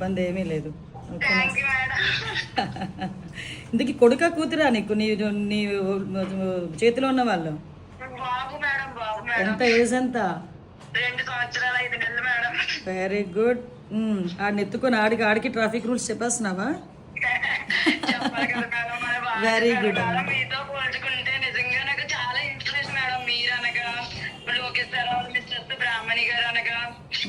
ఇబ్బంది ఏమీ లేదు. ఇందుకు కొడుక కూతురా నీకు? నీ నీ చేతిలో ఉన్న వాళ్ళు? ఎంత ఏజ్ ఎంత? వెరీ గుడ్ ఆడిని ఎత్తుకొని ఆడికి ఆడికి ట్రాఫిక్ రూల్స్ చెప్పేస్తున్నావా? good. మేడం, అమ్మా.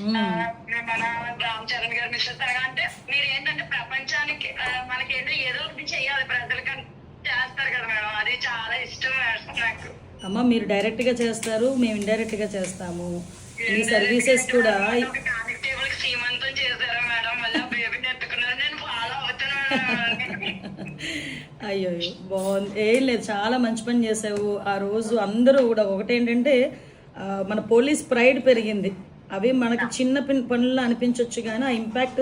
మన రామ్ చరణ్ గారు మిస్టర్ అనగా అంటే మీరు ఏంటంటే ప్రపంచానికి ఆ, మనకేంటో ఏదో ఒకటి చేయాలి ప్రజలకి చేస్తారు కదా మేడం. అది చాలా ఇష్టం నాకు. అమ్మ మీరు డైరెక్ట్గా చేస్తారు మేము ఇండైరెక్ట్గా చేస్తాము. మీ సర్వీసెస్ కూడా సీమంతం చేశారు మేడం? మళ్ళీ బేబీని ఎత్తుకున్నారు. నేను ఫాలో అవుతున్నాను అయ్యో బాగుంది. ఏం లేదు చాలా మంచి పని చేసావు. ఆ రోజు అందరూ కూడా ఒకటేంటంటే మన పోలీస్ ప్రైడ్ పెరిగింది. అవి మనకి చిన్న పిన్ పనుల్లో అనిపించవచ్చు కానీ ఆ ఇంపాక్ట్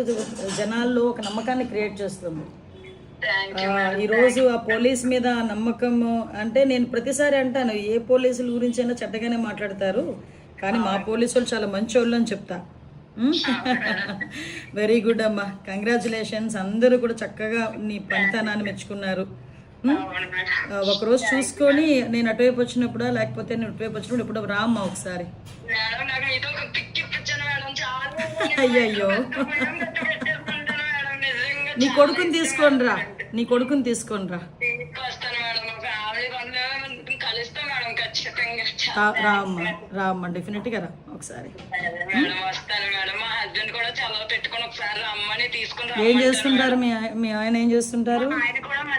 జనాల్లో ఒక నమ్మకాన్ని క్రియేట్ చేస్తుంది. ఈరోజు ఆ పోలీస్ మీద నమ్మకం అంటే నేను ప్రతిసారి అంటాను ఏ పోలీసుల గురించి అయినా చెడ్డగానే మాట్లాడతారు కానీ మా పోలీసు వాళ్ళు చాలా మంచి వాళ్ళు అని చెప్తా. వెరీ గుడ్ అమ్మా. కంగ్రాచులేషన్స్ అందరూ కూడా చక్కగా నీ పనితనాన్ని మెచ్చుకున్నారు. ఒకరోజు చూసుకొని నేను అటువైపు వచ్చినప్పుడా లేకపోతే నేను ఇటువైపు వచ్చినప్పుడు ఇప్పుడు రామ్మా ఒకసారి. ఒక అయ్యయ్యో. నీ కొడుకుని తీసుకొని రా. నీ కొడుకుని తీసుకొని రా. రామ్మా రామ్మా డెఫినెట్గా రా ఒకసారి. ఏం చేస్తుంటారు మీ ఆయ- మీ ఆయన ఏం చేస్తుంటారు?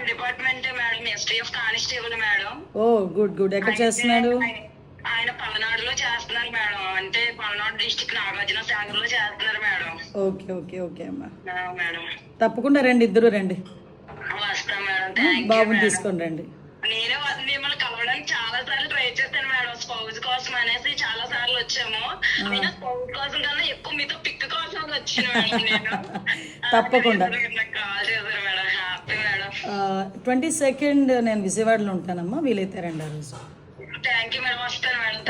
మన department madam STF constable madam. Oh good good. ఎక్కడ చేస్తున్నాడు? ఆయన- పల్నాడులో చేస్తున్నారు మేడం. అంటే పల్నాడు డిస్టిక్ నాగార్జున సాగర్లో చేస్తున్నారు మేడం. ఓకే ఓకే ఓకే అమ్మా. మేడం. తప్పకుండా రండి ఇద్దరు రండి. వస్తాం మేడం. బాబుని తీసుకొని రండి. నేను మిమ్మల్ని కలవడానికి చాలా సార్లు ట్రై చేశాను మేడం. స్పౌజ్ కోసం అనేసి చాలా సార్లు వచ్చాము. అయినా స్పౌజ్ కోసం కన్నా ఎక్కువ మీతో పిక్ కోసం వచ్చిన మేడం నేను. తప్పకుండా. ట్వంటీ సెకండ్ నేను విజయవాడలో ఉంటానమ్మా వీలైతే రండి ఆ రోజు.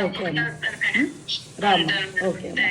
ఓకే అమ్మా. రామ్మా. ఓకే అమ్మా.